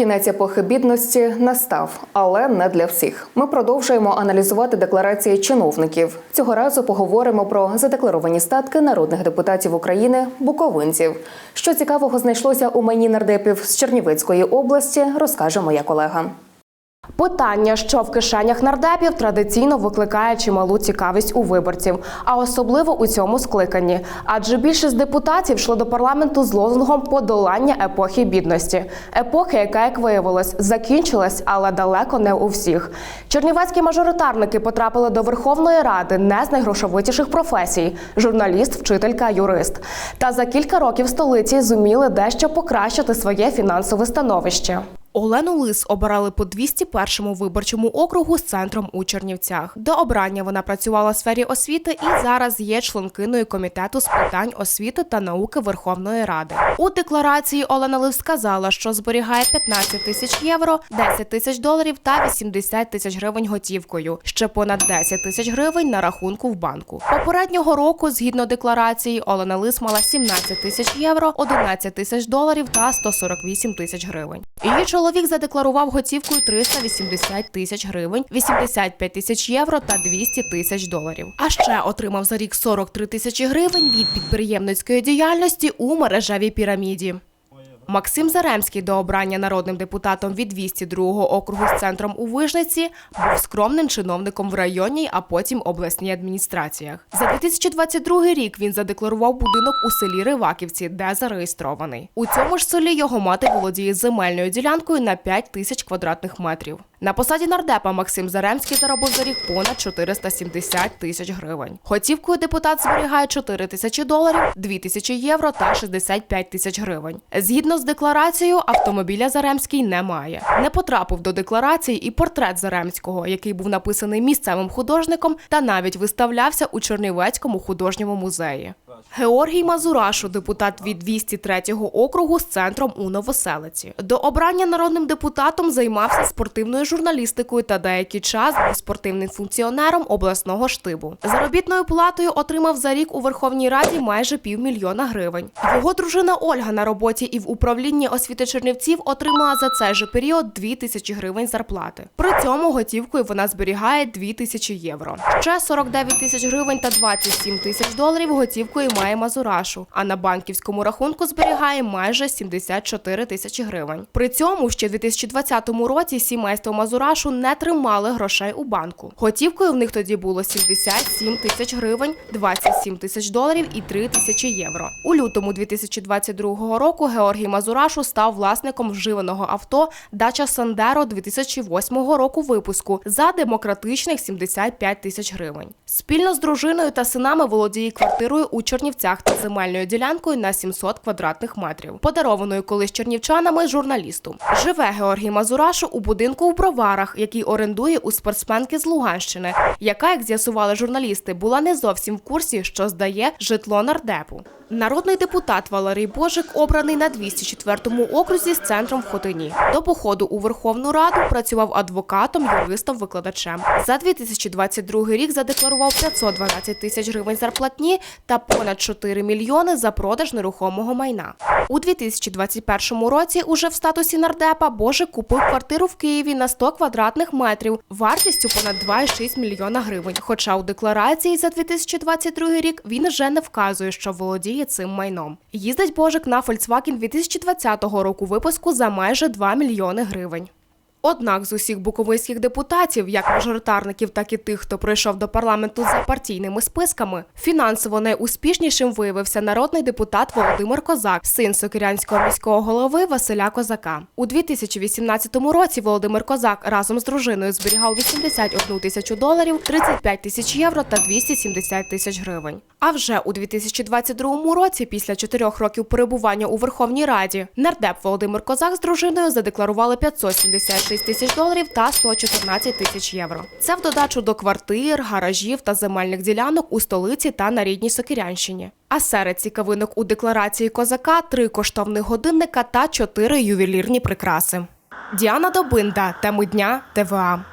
Кінець епохи бідності настав, але не для всіх. Ми продовжуємо аналізувати декларації чиновників. Цього разу поговоримо про задекларовані статки народних депутатів України буковинців. Що цікавого знайшлося у мені нардепів з Чернівецької області, розкаже моя колега. Питання, що в кишенях нардепів, традиційно викликає чималу цікавість у виборців, а особливо у цьому скликанні. Адже більшість депутатів йшли до парламенту з лозунгом подолання епохи бідності, епохи, яка, як виявилось, закінчилась, але далеко не у всіх. Чернівецькі мажоритарники потрапили до Верховної Ради не з найгрошовитіших професій журналіст, вчителька, юрист. Та за кілька років столиці зуміли дещо покращити своє фінансове становище. Олену Лис обирали по 201-му виборчому округу з центром у Чернівцях. До обрання вона працювала в сфері освіти і зараз є членкиною комітету з питань освіти та науки Верховної Ради. У декларації Олена Лис сказала, що зберігає 15 тисяч євро, 10 тисяч доларів та 80 тисяч гривень готівкою. Ще понад 10 тисяч гривень на рахунку в банку. Попереднього року, згідно декларації, Олена Лис мала 17 тисяч євро, 11 тисяч доларів та 148 тисяч гривень. Її чоловік задекларував готівкою 380 тисяч гривень, 85 тисяч євро та 200 тисяч доларів. А ще отримав за рік 43 тисячі гривень від підприємницької діяльності у мережевій піраміді. Максим Заремський до обрання народним депутатом від 202-го округу з центром у Вижниці був скромним чиновником в районній, а потім обласній адміністраціях. За 2022 рік він задекларував будинок у селі Риваківці, де зареєстрований. У цьому ж селі його мати володіє земельною ділянкою на 5 тисяч квадратних метрів. На посаді нардепа Максим Заремський заробив за рік понад 470 тисяч гривень. Готівкою депутат зберігає 4 тисячі доларів, 2 тисячі євро та 65 тисяч гривень. Згідно з декларацією, автомобіля Заремський не має. Не потрапив до декларації і портрет Заремського, який був написаний місцевим художником та навіть виставлявся у Чернівецькому художньому музеї. Георгій Мазурашу, депутат від 203-го округу з центром у Новоселиці. До обрання народним депутатом займався спортивною журналістикою та деякий час був спортивним функціонером обласного штибу. Заробітною платою отримав за рік у Верховній Раді майже півмільйона гривень. Його дружина Ольга на роботі і в управлінні освіти Чернівців отримала за цей же період 2 тисячі гривень зарплати. При цьому готівкою вона зберігає 2 тисячі євро. Ще 49 тисяч гривень та 27 тисяч доларів готівкою має Мазурашу, а на банківському рахунку зберігає майже 74 тисячі гривень. При цьому ще в 2020 році сімейство Мазурашу не тримали грошей у банку. Готівкою в них тоді було 77 тисяч гривень, 27 тисяч доларів і 3 тисячі євро. У лютому 2022 року Георгій Мазурашу став власником вживаного авто Дача Сандеро 2008 року випуску за демократичних 75 тисяч гривень. Спільно з дружиною та синами володіє квартирою у Чернівцях та земельною ділянкою на 700 квадратних метрів, подарованою колись чернівчанами журналісту. Живе Георгій Мазурашу у будинку у Броварах, який орендує у спортсменки з Луганщини, яка, як з'ясували журналісти, була не зовсім в курсі, що здає житло нардепу. Народний депутат Валерій Божик обраний на 204-му окрузі з центром в Хотині. До походу у Верховну Раду працював адвокатом, юристом, викладачем. За 2022 рік задекларував 512 тисяч гривень зарплатні та понад 4 мільйони за продаж нерухомого майна. У 2021 році, уже в статусі нардепа, Божик купив квартиру в Києві на 100 квадратних метрів вартістю понад 2,6 мільйона гривень. Хоча у декларації за 2022 рік він вже не вказує, що володіє цим майном. Їздить Божик на Volkswagen 2020 року випуску за майже 2 мільйони гривень. Однак з усіх буковинських депутатів, як мажоритарників, так і тих, хто прийшов до парламенту за партійними списками, фінансово найуспішнішим виявився народний депутат Володимир Козак, син сокирянського міського голови Василя Козака. У 2018 році Володимир Козак разом з дружиною зберігав 81 тисячу доларів, 35 тисяч євро та 270 тисяч гривень. А вже у 2022 році, після чотирьох років перебування у Верховній Раді, нардеп Володимир Козак з дружиною задекларували 576 тисяч доларів та 114 тисяч євро. Це в додачу до квартир, гаражів та земельних ділянок у столиці та на рідній Сокирянщині. А серед цікавинок у декларації козака три коштовних годинника та чотири ювелірні прикраси. Діана Добинда, теми дня ТВА.